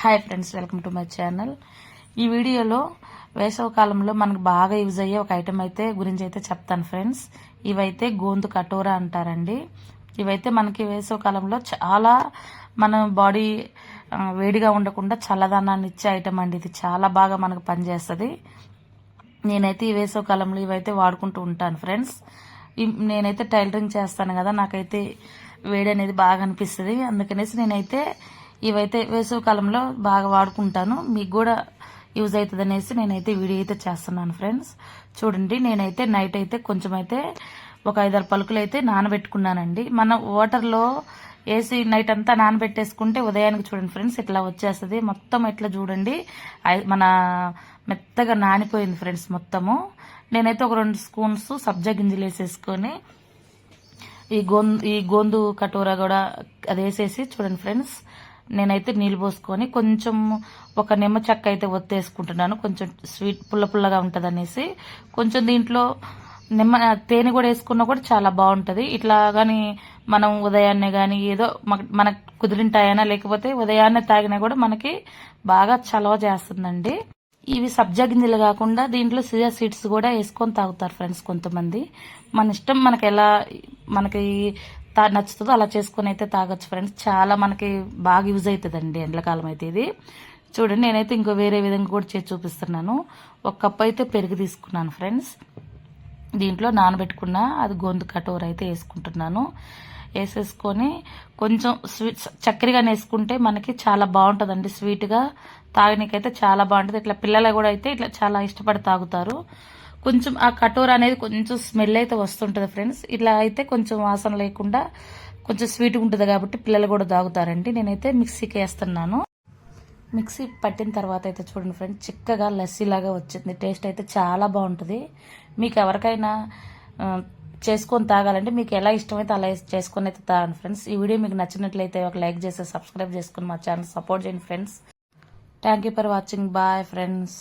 Hi friends welcome to my channel ఈ వీడియోలో వేసవ కాలంలో మనకు బాగా యూజ్ అయ్యే ఒక ఐటెం అయితే గురించి అయితే చెప్తాను ఫ్రెండ్స్ ఇవైతే గోంతు కటోరా అంటారండి. ఇవైతే మనకి వేసవ కాలంలో చాలా మన బాడీ వేడిగా ఉండకుండా చల్లదనాన్ని ఇచ్చే ఐటెం అండి. ఇది చాలా బాగా మనకు పనిచేస్తుంది. నేనైతే ఈ వేసవ కాలంలో ఇవైతే వాడుకుంటూ ఉంటాను ఫ్రెండ్స్ నేనైతే టైలరింగ్ చేస్తాను కదా నాకైతే వేడి అనేది బాగా అనిపిస్తుంది. అందుకనేసి నేనైతే ఇవైతే వేసవికాలంలో బాగా వాడుకుంటాను. మీకు కూడా యూజ్ అవుతుంది అనేసి నేనైతే వీడియో అయితే చేస్తున్నాను ఫ్రెండ్స్. చూడండి నేనైతే నైట్ అయితే కొంచెం అయితే ఒక ఐదారు పలుకులు అయితే నానబెట్టుకున్నానండి. మన వాటర్లో వేసి నైట్ అంతా నానబెట్టేసుకుంటే ఉదయానికి చూడండి ఫ్రెండ్స్ ఇట్లా వచ్చేస్తుంది. మొత్తం ఇట్లా చూడండి ఐ- మన మెత్తగా నానిపోయింది ఫ్రెండ్స్ మొత్తము. నేనైతే ఒక రెండు స్పూన్స్ సబ్జా గింజలు వేసేసుకొని ఈ గోందు ఈ గోందు కటోరా కూడా అది వేసేసి చూడండి ఫ్రెండ్స్ నేనైతే నీళ్ళు పోసుకొని కొంచెం ఒక నిమ్మ చెక్క అయితే ఒత్తేసుకుంటున్నాను. కొంచెం స్వీట్ పుల్ల పుల్లగా ఉంటుంది అనేసి కొంచెం దీంట్లో నిమ్మ తేనె కూడా వేసుకున్నా కూడా చాలా బాగుంటుంది. ఇట్లా కానీ మనం ఉదయాన్నే కానీ ఏదో మన- మనకు కుదిరింటాయనా లేకపోతే ఉదయాన్నే తాగినా కూడా మనకి బాగా చలవ చేస్తుందండి. ఇవి సబ్జా గింజలు కాకుండా దీంట్లో సిజా సీడ్స్ కూడా వేసుకొని తాగుతారు ఫ్రెండ్స్ కొంతమంది. మన ఇష్టం మనకి ఎలా మనకి తా- నచ్చుతుందో అలా చేసుకొని అయితే తాగొచ్చు ఫ్రెండ్స్ చాలా మనకి బాగా యూజ్ అవుతుందండి ఎండాకాలం అయితే ఇది. చూడండి నేనైతే ఇంకో వేరే విధంగా కూడా చేసి చూపిస్తున్నాను. ఒక కప్ అయితే పెరుగు తీసుకున్నాను ఫ్రెండ్స్ దీంట్లో నానబెట్టుకున్న అది గొంతు కటోర అయితే వేసుకుంటున్నాను. వేసేసుకొని కొంచెం స్వీట్ చక్కెరగా వేసుకుంటే మనకి చాలా బాగుంటుందండి. స్వీట్గా తాగనీకైతే చాలా బాగుంటుంది. ఇట్లా పిల్లలు కూడా అయితే ఇట్లా చాలా ఇష్టపడి తాగుతారు. కొంచెం ఆ కటోర అనేది కొంచెం స్మెల్ అయితే వస్తుంటుంది ఫ్రెండ్స్. ఇట్లా అయితే కొంచెం వాసన లేకుండా కొంచెం స్వీట్గా ఉంటుంది కాబట్టి పిల్లలు కూడా తాగుతారండి. నేనైతే మిక్సీకి వేస్తున్నాను. మిక్సీ పట్టిన తర్వాత అయితే చూడండి ఫ్రెండ్స్ చిక్కగా లస్సీలాగా వచ్చింది. టేస్ట్ అయితే చాలా బాగుంటుంది. మీకు ఎవరికైనా చేసుకొని తాగాలంటే మీకు ఎలా ఇష్టమైతే అలా చేసుకొని అయితే తాగండి ఫ్రెండ్స్. ఈ వీడియో మీకు నచ్చినట్లయితే ఒక లైక్ చేసి సబ్స్క్రైబ్ చేసుకుని మా ఛానల్ సపోర్ట్ చేయండి friends. Thank you for watching bye friends